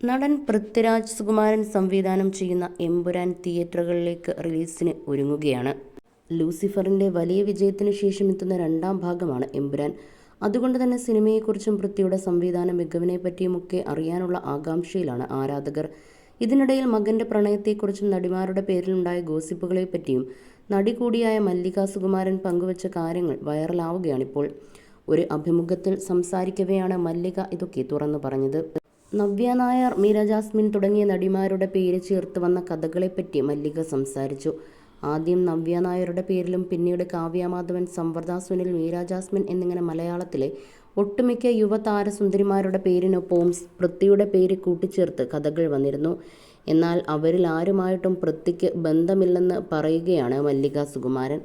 നടൻ പൃഥ്വിരാജ് സുകുമാരൻ സംവിധാനം ചെയ്യുന്ന എമ്പുരാൻ തിയേറ്ററുകളിലേക്ക് റിലീസിന് ഒരുങ്ങുകയാണ്. ലൂസിഫറിന്റെ വലിയ വിജയത്തിന് ശേഷം എത്തുന്ന രണ്ടാം ഭാഗമാണ് എമ്പുരാൻ. അതുകൊണ്ട് തന്നെ സിനിമയെക്കുറിച്ചും പൃഥ്വിയുടെ സംവിധാന മികവിനെപ്പറ്റിയുമൊക്കെ അറിയാനുള്ള ആകാംക്ഷയിലാണ് ആരാധകർ. ഇതിനിടയിൽ മകന്റെ പ്രണയത്തെക്കുറിച്ചും നടിമാരുടെ പേരിലുണ്ടായ ഗോസിപ്പുകളെ പറ്റിയും നടി കൂടിയായ മല്ലിക സുകുമാരൻ പങ്കുവച്ച കാര്യങ്ങൾ വൈറലാവുകയാണിപ്പോൾ. ഒരു അഭിമുഖത്തിൽ സംസാരിക്കവെയാണ് മല്ലിക ഇതൊക്കെ തുറന്നു പറഞ്ഞത്. നവ്യ നായർ മീര ജാസ്മിൻ തുടങ്ങിയ നടിമാരുടെ പേര് ചേർത്ത് വന്ന കഥകളെപ്പറ്റി മല്ലിക സംസാരിച്ചു. ആദ്യം നവ്യ നായരുടെ പേരിലും പിന്നീട് കാവ്യ മാധവൻ സംവർദ സുനിൽ മീര ജാസ്മിൻ എന്നിങ്ങനെ മലയാളത്തിലെ ഒട്ടുമിക്ക യുവതാരസുന്ദരിമാരുടെ പേരിനൊപ്പവും പൃഥ്വിയുടെ പേര് കൂട്ടിച്ചേർത്ത് കഥകൾ വന്നിരുന്നു. എന്നാൽ അവരിൽ ആരുമായിട്ടും പൃഥ്വിക്ക് ബന്ധമില്ലെന്ന് പറയുകയാണ് മല്ലിക സുകുമാരൻ.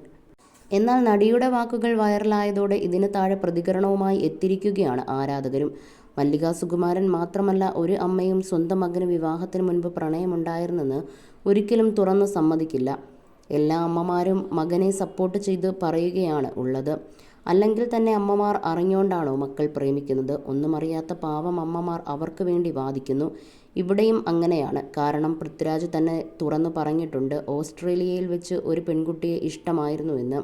എന്നാൽ നടിയുടെ വാക്കുകൾ വൈറലായതോടെ ഇതിന് താഴെ പ്രതികരണവുമായി എത്തിയിരിക്കുകയാണ് ആരാധകരും. മല്ലിക സുകുമാരൻ മാത്രമല്ല ഒരു അമ്മയും സ്വന്തം മകന് വിവാഹത്തിന് മുൻപ് പ്രണയമുണ്ടായിരുന്നെന്ന് ഒരിക്കലും തുറന്നു സമ്മതിക്കില്ല. എല്ലാ അമ്മമാരും മകനെ സപ്പോർട്ട് ചെയ്ത് പറയുകയാണ് ഉള്ളത്. അല്ലെങ്കിൽ തന്നെ അമ്മമാർ അറിഞ്ഞുകൊണ്ടാണോ മക്കൾ പ്രേമിക്കുന്നത്? ഒന്നും അറിയാത്ത പാവം അമ്മമാർ അവർക്ക് വേണ്ടി വാദിക്കുന്നു. ഇവിടെയും അങ്ങനെയാണ്. കാരണം പൃഥ്വിരാജ് തന്നെ തുറന്നു പറഞ്ഞിട്ടുണ്ട് ഓസ്ട്രേലിയയിൽ വെച്ച് ഒരു പെൺകുട്ടിയെ ഇഷ്ടമായിരുന്നുവെന്ന്.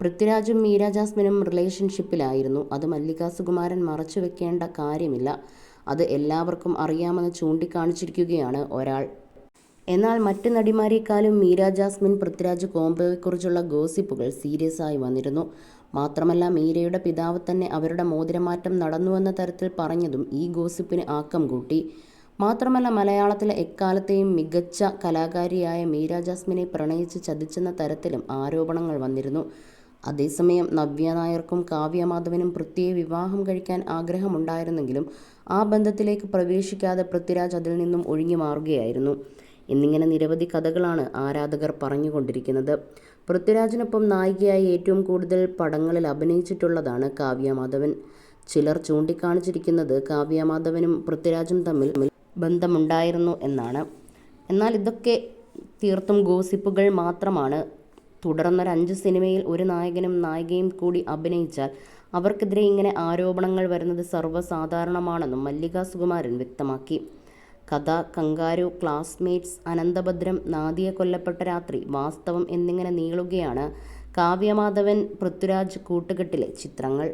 പൃഥ്വിരാജും മീര ജാസ്മിനും റിലേഷൻഷിപ്പിലായിരുന്നു. അത് മല്ലിക സുകുമാരൻ മറച്ചു വെക്കേണ്ട കാര്യമില്ല. അത് എല്ലാവർക്കും അറിയാമെന്ന് ചൂണ്ടിക്കാണിച്ചിരിക്കുകയാണ് ഒരാൾ. എന്നാൽ മറ്റ് നടിമാരെക്കാളും മീര ജാസ്മിൻ പൃഥ്വിരാജ് കോംബോയെക്കുറിച്ചുള്ള ഗോസിപ്പുകൾ സീരിയസ് ആയി വന്നിരുന്നു. മാത്രമല്ല മീരയുടെ പിതാവ് തന്നെ അവരുടെ മോതിരമാറ്റം നടന്നുവെന്ന തരത്തിൽ പറഞ്ഞതും ഈ ഗോസിപ്പിന് ആക്കം കൂട്ടി. മാത്രമല്ല മലയാളത്തിലെ എക്കാലത്തെയും മികച്ച കലാകാരിയായ മീര ജാസ്മിനെ പ്രണയിച്ച് ചതിച്ചെന്ന തരത്തിലും ആരോപണങ്ങൾ വന്നിരുന്നു. അതേസമയം നവ്യ നായർക്കും കാവ്യ മാധവനും പൃഥ്വിയെ വിവാഹം കഴിക്കാൻ ആഗ്രഹമുണ്ടായിരുന്നെങ്കിലും ആ ബന്ധത്തിലേക്ക് പ്രവേശിക്കാതെ പൃഥ്വിരാജ് അതിൽ നിന്നും ഒഴിഞ്ഞു മാറുകയായിരുന്നു. എന്നിങ്ങനെ നിരവധി കഥകളാണ് ആരാധകർ പറഞ്ഞുകൊണ്ടിരിക്കുന്നത്. പൃഥ്വിരാജിനൊപ്പം നായികയായി ഏറ്റവും കൂടുതൽ പടങ്ങളിൽ അഭിനയിച്ചിട്ടുള്ളതാണ് കാവ്യ മാധവൻ. ചിലർ ചൂണ്ടിക്കാണിച്ചിരിക്കുന്നത് കാവ്യ മാധവനും പൃഥ്വിരാജും തമ്മിൽ ബന്ധമുണ്ടായിരുന്നു എന്നാണ്. എന്നാൽ ഇതൊക്കെ തീർത്തും ഗോസിപ്പുകൾ മാത്രമാണ്. തുടർന്നൊരു അഞ്ച് സിനിമയിൽ ഒരു നായകനും നായികയും കൂടി അഭിനയിച്ചാൽ അവർക്കെതിരെ ഇങ്ങനെ ആരോപണങ്ങൾ വരുന്നത് സർവസാധാരണമാണെന്നും മല്ലിക സുകുമാരൻ വ്യക്തമാക്കി. കഥ കങ്കാരു ക്ലാസ്മേറ്റ്സ് അനന്തഭദ്രം നാദിയെ കൊല്ലപ്പെട്ട രാത്രി വാസ്തവം എന്നിങ്ങനെ നീളുകയാണ് കാവ്യമാധവൻ പൃഥ്വിരാജ് കൂട്ടുകെട്ടിലെ ചിത്രങ്ങൾ.